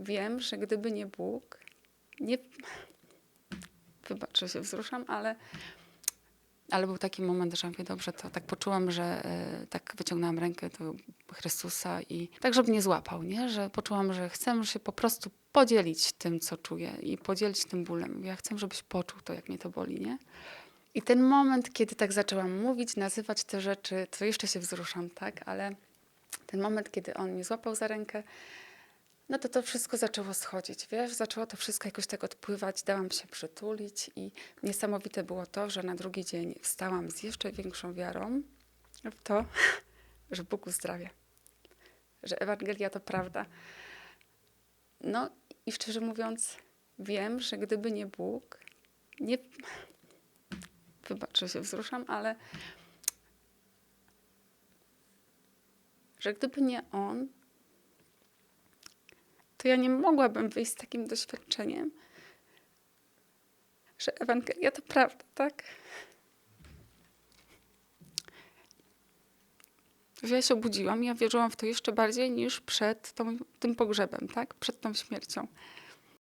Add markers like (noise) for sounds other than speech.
wiem, że gdyby nie Bóg, nie. Wybacz, że się wzruszam, ale, ale był taki moment, że mówię, dobrze, to tak poczułam, że e, tak wyciągnęłam rękę do Chrystusa i tak, żeby mnie złapał, nie? Że poczułam, że chcę się po prostu podzielić tym, co czuję i podzielić tym bólem. Ja chcę, żebyś poczuł to, jak mnie to boli, nie? I ten moment, kiedy tak zaczęłam mówić, nazywać te rzeczy, to jeszcze się wzruszam, tak? Ale ten moment, kiedy on mnie złapał za rękę, no to to wszystko zaczęło schodzić, wiesz? Zaczęło to wszystko jakoś tak odpływać, dałam się przytulić i niesamowite było to, że na drugi dzień wstałam z jeszcze większą wiarą w to, (laughs) że Bóg uzdrawia, że Ewangelia to prawda. No i szczerze mówiąc, wiem, że gdyby nie Bóg, nie... (laughs) Wybacz, że się wzruszam, ale że gdyby nie On, to ja nie mogłabym wyjść z takim doświadczeniem, że Ewangelia to prawda, tak? Ja się obudziłam ja wierzyłam w to jeszcze bardziej niż przed tą, tym pogrzebem, tak? Przed tą śmiercią.